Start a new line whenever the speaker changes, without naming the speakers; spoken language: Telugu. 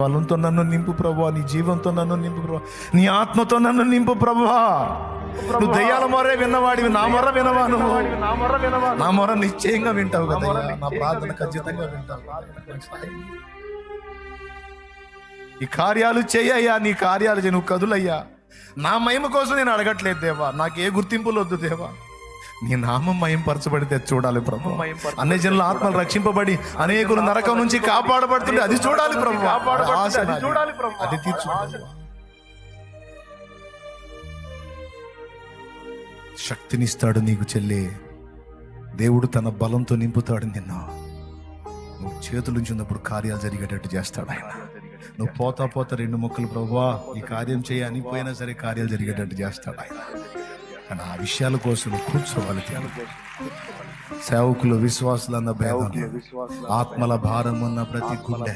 బలంతో నన్ను నింపు ప్రభా నీ జీవంతో నన్ను నింపు ప్రభా నీ ఆత్మతో నన్ను నింపు ప్రభా. నువ్వు దయ్యాల మొరే విన్నవాడివి నా మొర వినవా నువ్వు? నా మొర నిశ్చయంగా వింటావు కదా నా ప్రార్థన ఖచ్చితంగా వింటావు ఈ కార్యాలు చేయయ్యా నీ కార్యాలు చేయి నువ్వు కదులయ్యా. నా మహిమ కోసం నేను అడగట్లేదు దేవా నాకు ఏ గుర్తింపులు వద్దు దేవా. నీ నామం మయంపరచబడితే చూడాలి ప్రభు. అన్ని జనుల ఆత్మలు రక్షింపబడి అనేకులు నరకం నుంచి కాపాడబడుతుంటే అది చూడాలి ప్రభు. అది తీర్చు. శక్తినిస్తాడు నీకు చెల్లి. దేవుడు తన బలంతో నింపుతాడు నిన్న. నువ్వు చేతులుంచి ఉన్నప్పుడు కార్యాలు జరిగేటట్టు చేస్తాడు ఆయన. నువ్వు పోతా పోతా రెండు మొక్కలు ప్రభువా ఈ కార్యం చేయి అని పోయినా సరే కార్యాలు జరిగేటట్టు చేస్తాడు ఆయన. కానీ ఆ విషయాల కోసం కూర్చోవాలి. సేవకులు విశ్వాసులు అన్న భేదం. ఆత్మల భారం ఉన్న ప్రతి గుండె